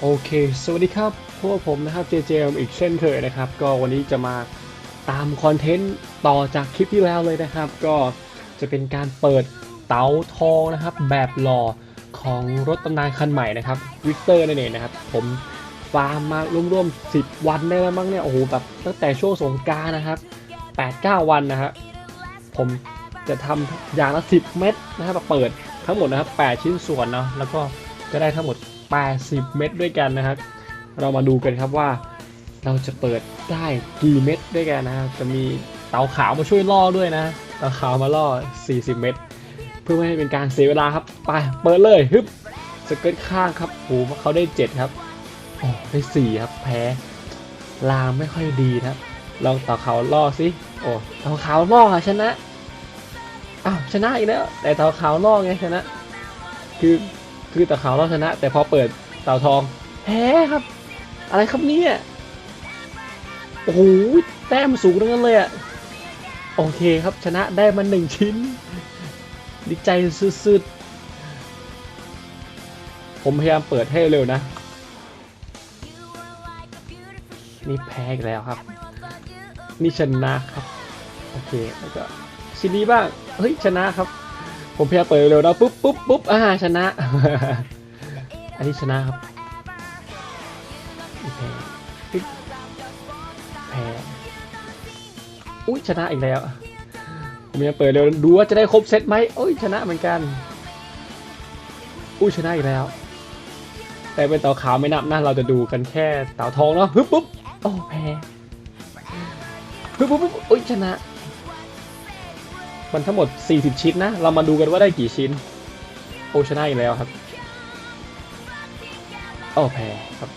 โอเค สวัสดีครับ พวกผมนะครับเจเจมอีกเช่นเคยนะครับ ก็วันนี้จะมาตามคอนเทนต์ต่อจากคลิปที่แล้วเลยนะครับ ก็จะเป็นการเปิดเตาทองนะครับ แบบหล่อของรถตำนานคันใหม่นะครับวิกเตอร์นั่นเองนะครับ ผมฟาร์มมาร่วมๆ 10 วันได้แล้วมั้งเนี่ย โอ้โห แบบตั้งแต่ช่วงสงการนะครับ 8-9 วันนะครับผมจะทำอย่างละ 10 เม็ดนะครับ เปิดทั้งหมดนะครับ 8 ชิ้นส่วนเนาะ แล้วก็จะได้ทั้งหมด 80 เม็ดด้วยกันนะครับ เรามาดูกันครับว่าเราจะเปิดได้กี่เม็ดด้วยกันนะครับ จะมีเตาขาวมาช่วยล่อด้วยนะ เตาขาวมาล่อ 40 เม็ดเพื่อไม่ให้เป็นการเสียเวลาครับ ไป เปิดเลยฮึบสเกิร์ตข้างครับโอ้โหเขาได้ 7 ครับโอ้ได้ 4 ครับ แพ้ ลามไม่ค่อยดีนะครับลองเตาขาวล่อสิ โอ้ เตาขาวล่อค่ะชนะ อ้าว ชนะอีกแล้ว แต่เตาขาวล่อไงชนะ คือ คือต่าขาวล่อชนะ แต่พอเปิดเต่าทองแพ้ครับ อะไรครับเนี่ยโอ้โหแต้มสูงทั้งนั้นเลยอะโอเคครับชนะได้มาหนึ่งชิ้น ดีใจสุดๆ ผมพยายามเปิดให้เร็วนะ นี่แพ้อีกแล้วครับ นี่ชนะครับ โอเค แล้วก็ชิ้นนี้บ้าง เฮ้ย ชนะครับ ผมพยายามเปิดเร็วนะปุ๊บปุ๊บปุ๊บอ่าชนะ อันนี้ชนะครับแพ้ปึ๊บแพ้อุ้ยชนะอีกแล้วผมพยายามเปิดเร็วดูว่าจะได้ครบเซตไหมโอ้ยชนะเหมือนกันอุ้ยชนะอีกแล้ว แต่เป็นเต่าขาวไม่นับนะเราจะดูกันแค่เต่าทองเนาะปึ๊บปุ๊บโอ้แพ้ปึ๊บปุ๊บปุ๊บอุ้ยชนะ มันทั้งหมด 40 ชิ้นนะ เรามาดูกันว่าได้กี่ชิ้น โอชนะอีกแล้วครับโอ้แพ้ครับ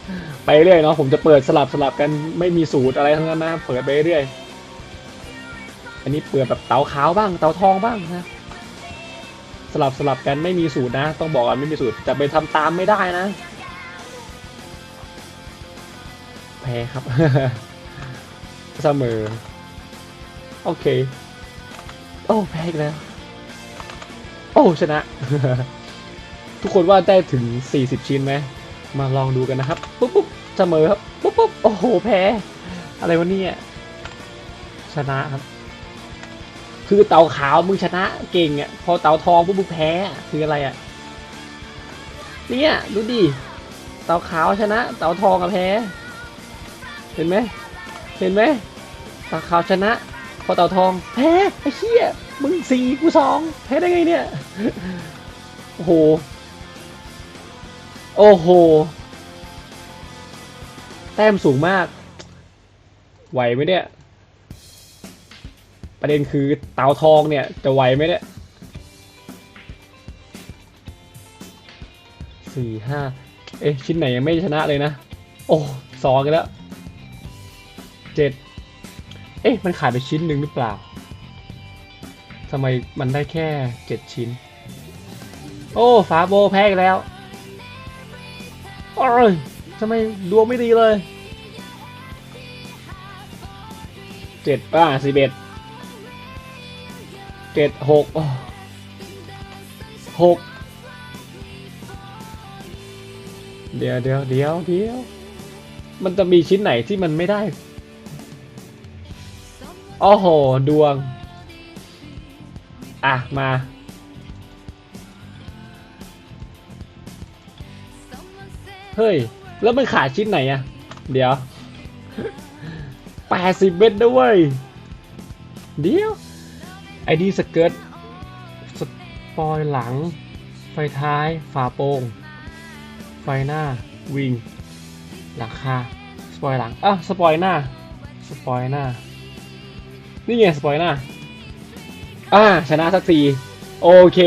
ไปเรื่อยเนาะ ผมจะเปิดสลับสลับกันไม่มีสูตรอะไรทั้งนั้นนะ เปิดไปเรื่อย อันนี้เปิดแบบเตาขาวบ้าง เตาทองบ้างนะ สลับสลับกันไม่มีสูตรนะ ต้องบอกกันไม่มีสูตร จะไปทำตามไม่ได้นะ แพ้ครับ เสมอ โอเค โอ้แพ้อีกแล้ว โอ้ชนะ ทุกคนว่าได้ถึง 40 ชิ้นไหม มาลองดูกันนะครับ ปุ๊บปุ๊บเสมอครับ ปุ๊บปุ๊บโอ้โห แพ้ อะไรวะเนี่ย ชนะครับ คือเต่าขาวมึงชนะเก่งอะ พอเต่าทองปุ๊บมึงแพ้ คืออะไรอะ เนี่ยดูดิ เต่าขาวชนะ เต่าทองกับแพ้ เห็นไหม เห็นไหมเต่าขาวชนะ พอเต่าทอง แพ้ไอ้เหี้ยมึงสี่กูสองแพ้ได้ไงเนี่ย โอ้โห โอ้โห แต้มสูงมาก ไหวไหมเนี่ย ประเด็นคือเต่าทองเนี่ย จะไหวไหมเนี่ยสี่ห้าเอ๊ะ ชิ้นไหนยังไม่ชนะเลยนะ โอ้สองกันแล้วเจ็ด อ๊ะ มันขาดไปชิ้นหนึ่งหรือเปล่าทำไมมันได้แค่เจ็ดชิ้น โอ้ฟาโบแพ้กแล้วโอ้ยทำไมดวงไม่ดีเลยเจ็ดป้าสิบเอ็ดเจ็ดหกหกเดี๋ยวเดี๋ยวเดี๋ยวเดี๋ยวมันจะมีชิ้นไหนที่มันไม่ได้ โอ้โห ดวง อะ มา เฮ้ย แล้วมันขาดชิ้นไหนอะเดี๋ยวแปดสิบเมตรด้วย เดี๋ยว ไอดีสเกิร์ตสปอยหลัง ไฟท้าย ฝาโปร่ง ไฟหน้า วิง หลังคา สปอยหลัง อะ สปอยหน้า สปอยหน้า นี่ไงสปอยหน้าอ่าชนะสักทีโอเค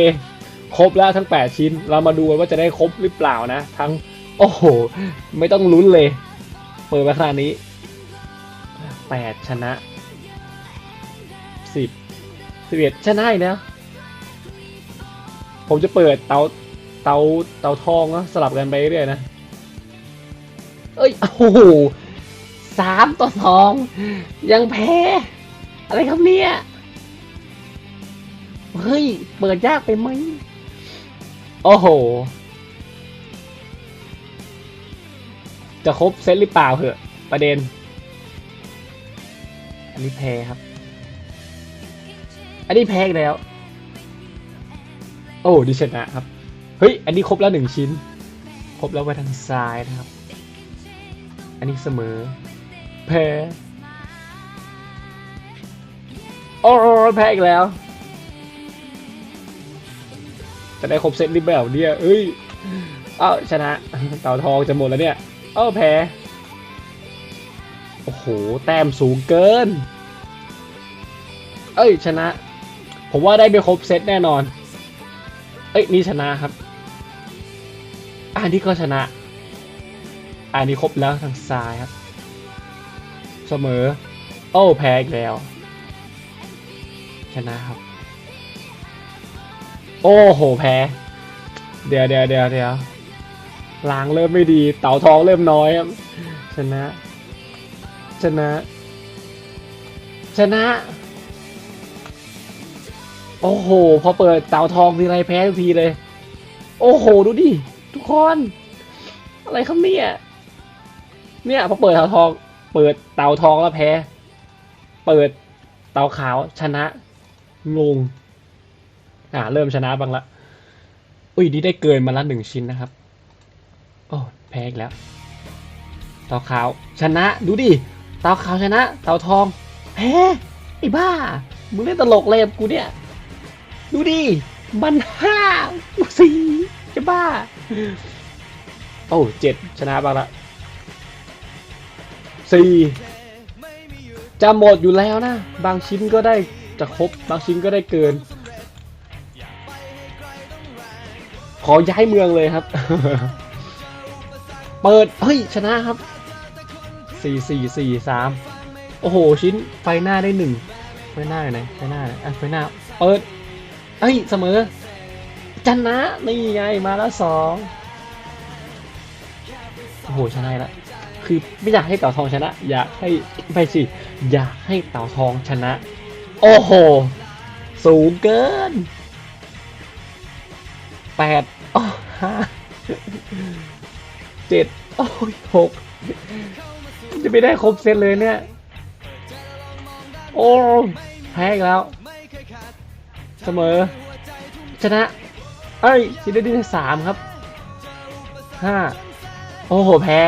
ครบแล้วทั้ง 8 ชิ้น เรามาดูว่าจะได้ครบหรือเปล่านะ ทั้ง โอ้โห ไม่ต้องลุ้นเลย เปิดมาขนาดนี้ 8 ชนะ 10 11 ชนะอีกแล้ว ผมจะเปิดเตาเตาเตาทองนะสลับกันไปเรื่อยนะ เอ้ย โอ้โหสามต่อสองยังแพ้ อะไรครับเนี่ย เฮ้ย เปิดยากไปไหม โอ้โห จะครบเซตหรือเปล่าเหอะ ประเด็น อันนี้แพ้ครับ อันนี้แพ้แล้ว โอ้ดิชนะครับ เฮ้ย อันนี้ครบแล้วหนึ่งชิ้น ครบแล้วไปทางซ้ายนะครับ อันนี้เสมอ แพ้ โอ้แพ้อีกแล้ว จะได้ครบเซตหรือเปล่าเนี่ยเอ้ย เอ้าชนะ เต่าทองจะหมดแล้วเนี่ย เอ้าแพ้ โอ้โห แต้มสูงเกิน เอ้ยชนะ ผมว่าได้ไปครบเซตแน่นอน เอ้ยนี่ชนะครับ อันนี้ก็ชนะ อันนี้ครบแล้วทางซ้ายครับ เสมอ โอ้แพ้อีกแล้ว ชนะครับ โอ้โหแพ้ เดี๋ยวเดี๋ยวเดี๋ยวเดี๋ยวล้างเริ่มไม่ดี เต่าทองเริ่มน้อยครับ ชนะ ชนะ ชนะ โอ้โห พอเปิดเต่าทองทีไรแพ้ทุกทีเลย โอ้โห ดูดิ ทุกคน อะไรครับเนี่ย เนี่ยพอเปิดเต่าทอง เปิดเต่าทองแล้วแพ้ เปิดเต่าขาวชนะ งง อ่า เริ่มชนะบ้างละ อุ้ย นี่ได้เกินมาละหนึ่งชิ้นนะครับ โอ้ แพ้อีกแล้ว เต่าขาว ชนะ ดูดิ เต่าขาวชนะ เต่าทอง แพ้ ไอ้บ้า มึงเล่นตลกเลยกับกูเนี่ย ดูดิ มันห้ากูสี่จะบ้า โอ้เจ็ดชนะบ้างละสี่จะหมดอยู่แล้วนะ บางชิ้นก็ได้ จะครบบางชิ้นก็ได้เกิน ขอย้ายเมืองเลยครับ เปิด เฮ้ย ชนะครับ สี่สี่สี่สามโอ้โห ชิ้นไฟหน้าได้หนึ่งไฟหน้าอยู่ไหนไฟหน้าไหนอะไฟหน้า เปิด เฮ้ย เสมอชนะนี่ไงมาแล้วสองโอ้โหชนะล้วคือไม่อยากให้เต่าทองชนะ อยากให้ไม่สิอยากให้เต่าทองชนะ โอ้โห สูงเกินแปดโอ้ห้าเจ็ดโอ้ยหกจะไม่ได้ครบเซตเลยเนี่ย โอ้แพ้แล้ว เสมอ ชนะ เอ้ยชินได้ที่สามครับห้าโอ้โห แพ้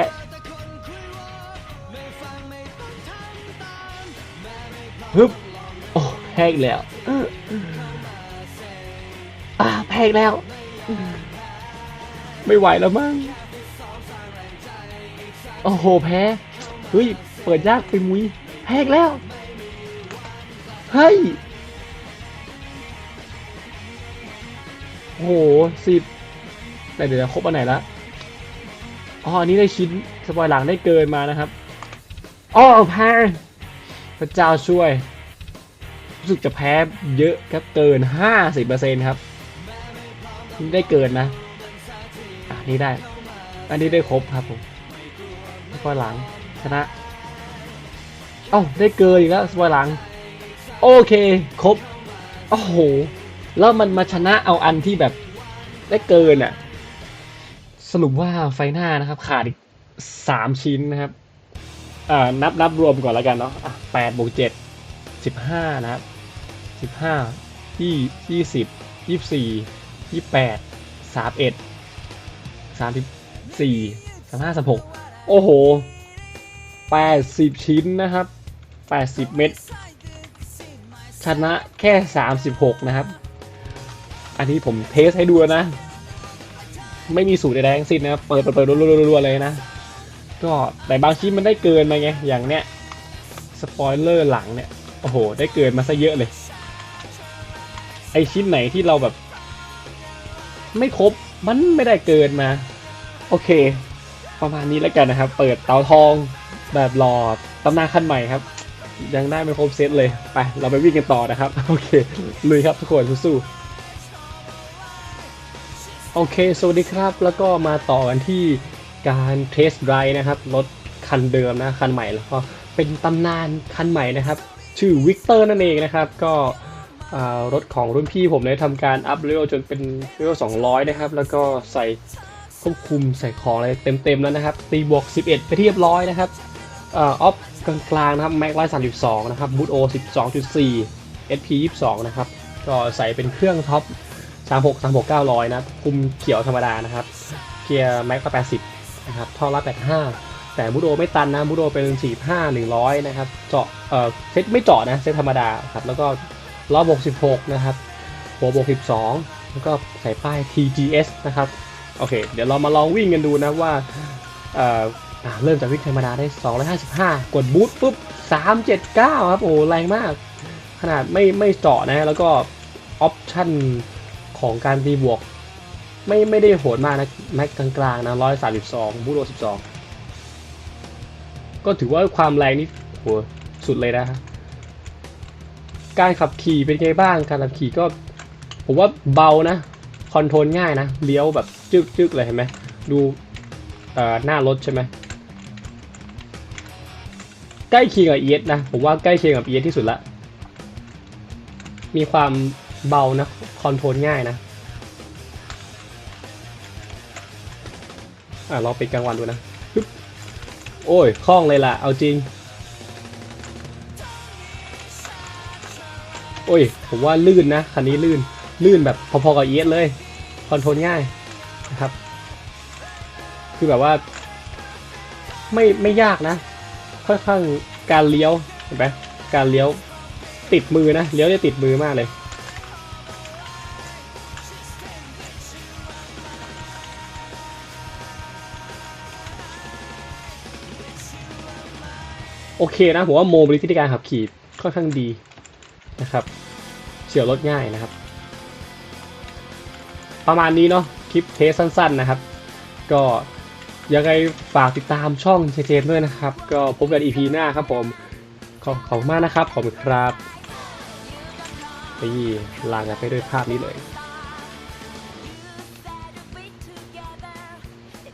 ฮึบ แพ้อีกแล้วอ่าแพ้อีกแล้ว ไม่ไหวแล้วมั้ง โอ้โห แพ้ เฮ้ย เปิดยากไปมุ้ย แพ้อีกแล้ว เฮ้ย โอ้โหสิบแต่เดี๋ยวครบอันไหนละอ๋อ อันนี้ได้ชิ้น สปอยหลังได้เกินมานะครับ อ๋อแพ้พระเจ้าช่วย รู้สึกจะแพ้เยอะครับเกิน 50%ครับ ได้เกินนะอะนี่ได้ อันนี้ได้ครบครับผมสปอยหลังชนะ เอ้าได้เกินอีกแล้วสปอยหลัง โอเคครบ โอ้โห แล้วมันมาชนะเอาอันที่แบบได้เกินอะ สรุปว่าไฟหน้านะครับ ขาดอีกสามชิ้นนะครับ อ่า นับนับรวมก่อนแล้วกันเนาะอะแปดบวกเจ็ดสิบห้านะครับ สิบห้ายี่ยี่สิบยี่สี่ยี่แปดสามเอ็ดสามสิบสี่สามห้าสามหกโอ้โหแปดสิบชิ้นนะครับแปดสิบเม็ดชนะแค่36นะครับ อันนี้ผมเทสให้ดูนะ ไม่มีสูตรใดๆทั้งสิ้นนะบเปิดเปิดเปิดรัวๆๆเลยนะ ก็แต่บางชิ้นมันได้เกินมาไงอย่างเนี้ยสปอยเลอร์หลังเนี่ย โอ้โห ได้เกินมาซะเยอะเลย ไอชิ้นไหนที่เราแบบ ไม่ครบมันไม่ได้เกินมา โอเค ประมาณนี้แล้วกันนะครับ เปิดเตาทองแบบหลอดตำนานขั้นใหม่ครับ ยังได้ไม่ครบเซตเลยไปเราไปวิ่งกันต่อนะครับ โอเคลุยครับทุกคนสู้ๆโอเค สวัสดีครับ แล้วก็มาต่อกันที่การเทสไรนะครับ รถคันเดิมนะ คันใหม่แล้วก็เป็นตำนานคันใหม่นะครับ ชื่อวิกเตอร์นั่นเองนะครับ ก็ รถของรุ่นพี่ผมได้ทำการอัพเลเวลจนเป็นเลเวล200 นะครับ แล้วก็ใส่ควบคุมใส่ของอะไรเต็มๆแล้วนะครับ ตีบวก 11 ไปเรียบร้อยนะครับออฟกลางๆนะครับแม็กร้อยสามสิบสองนะครับบูทโอสิบสองจุดสี่ SP ยี่สิบสองนะครับ ก็ใส่เป็นเครื่องท็อปสามหกสามหกเก้าร้อยนะคุมเขียวธรรมดานะครับ เกียร์แม็กก็แปดสิบนะครับ ท่อละแปดห้าแต่บูโอไม่ตันนะบูโอเป็นสี่ห้าหนึ่งร้อยนะครับ เจาะ เออเซตไม่เจาะนะ เซตธรรมดาครับ แล้วก็ ล้อบวกสิบหกนะครับ หัวบวกสิบสองแล้วก็ใส่ป้าย TGS นะครับ โอเค เดี๋ยวเรามาลองวิ่งกันดูนะว่าเอ่อเริ่มจากวิ่งธรรมดาได้ 255 กดบูทปุ๊บ 379 ครับ โอ้แรงมาก ขนาดไม่ไม่เจาะนะ แล้วก็ออปชั่นของการตีบวก ไม่ไม่ได้โหดมากนะ แม็กกลางๆนะ 132 บูทโอ12 ก็ถือว่าความแรงนี่โหสุดเลยนะ การขับขี่เป็นไงบ้างการขับขี่ก็ผมว่าเบานะคอนโทรลง่ายนะเลี้ยวแบบจึกจึกเลยเห็นไหมดูหน้ารถใช่ไหมใกล้เคียงกับ ES นะผมว่าใกล้เคียงกับ ES ที่สุดละมีความเบานะคอนโทรลง่ายนะอะลองเป็นกลางวันดูนะโอ้ยคล่องเลยล่ะเอาจริง อ้ย ผมว่าลื่นนะ คันนี้ลื่น ลื่นแบบพอๆกับ ES เลย คอนโทรลง่ายนะครับ คือแบบว่า ไม่ไม่ยากนะ ค่อนข้างการเลี้ยวเห็นไหมการเลี้ยวติดมือนะ เลี้ยวจะติดมือมากเลยโอเคนะผมว่าโมบิลิตี้ในการขับขี่ค่อนข้างดี นะครับเฉียวรถง่ายนะครับ ประมาณนี้เนาะคลิปเทสสั้นๆนะครับ ก็ยังไงฝากติดตามช่องเจเจมด้วยนะครับ ก็พบกัน EP หน้าครับผม ขอบขอบคุณมากนะครับ ขอบคุณครับนี่ลากันไปด้วยภาพนี้เลย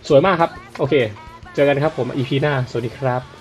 สวยมากครับ โอเค เจอกันครับผม EP หน้า สวัสดีครับ